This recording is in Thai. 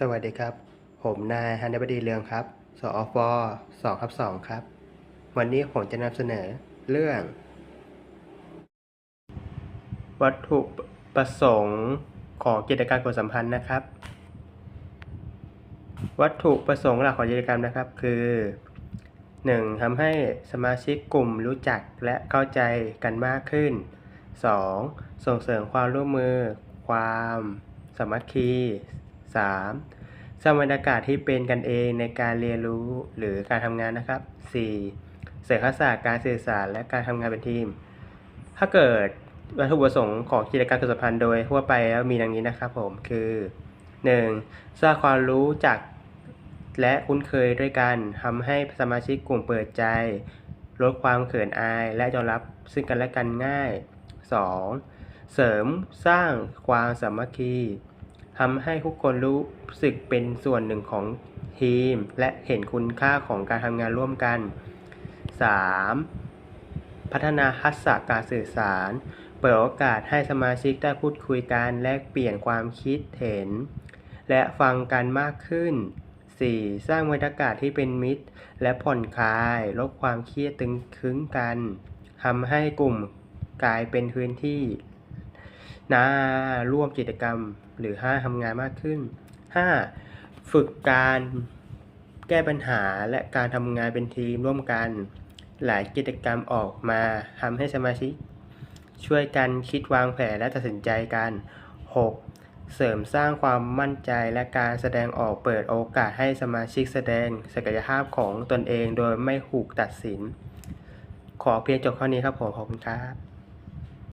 สวัสดีครับ ผมนายฮันนบดีเรืองครับ สอฟ2ครับ2ครับ วันนี้ผมจะนำเสนอเรื่อง วัตถุประสงค์ของกิจการกฎสัมพันธ์นะครับ วัตถุประสงค์หลักของกิจกรรมนะครับคือ 1. ทำให้สมาชิกกลุ่มรู้จักและเข้าใจกันมากขึ้น 2. ส่งเสริมความร่วมมือ ความสามัคคี 3. สร้างบรรยากาศที่เป็นกันเองในการเรียนรู้หรือการทำงานนะครับ 4. เสริมทักษะการสื่อสารและการทำงานเป็นทีม ถ้าเกิดวัตถุประสงค์ของกิจการกสัมพันธ์โดยทั่วไปแล้วมีดังนี้นะครับผมคือ 1. สร้างความรู้จักและคุ้นเคยด้วยกันทำให้สมาชิกกลุ่มเปิดใจ ลดความเขินอายและยอมรับซึ่งกันและกันง่าย 2. เสริมสร้างความสามัคคี ทำให้ทุกคนรู้สึกเป็นส่วนหนึ่งของทีม และเห็นคุณค่าของการทำงานร่วมกัน 3. พัฒนาทักษะการสื่อสาร เปิดโอกาสให้สมาชิกได้พูดคุยกันแลกเปลี่ยนความคิดเห็น และฟังกันมากขึ้น 4. สร้างบรรยากาศที่เป็นมิตร และผ่อนคลาย ลดความเครียดตึงคึ้งกันทำให้กลุ่มกลายเป็นพื้นที่ น่าร่วมกิจกรรมหรือห้าทำงานมากขึ้น 5. ฝึกการแก้ปัญหาและการทำงานเป็นทีมร่วมกัน หลายกิจกรรมออกมาทำให้สมาชิก ช่วยกันคิดวางแผนและตัดสินใจกัน 6. เสริมสร้างความมั่นใจและการแสดงออกเปิดโอกาสให้สมาชิกแสดงศักยภาพของตนเองโดยไม่ถูกตัดสิน ขอเพียงจบข้อนี้ครับผมขอบคุณครับ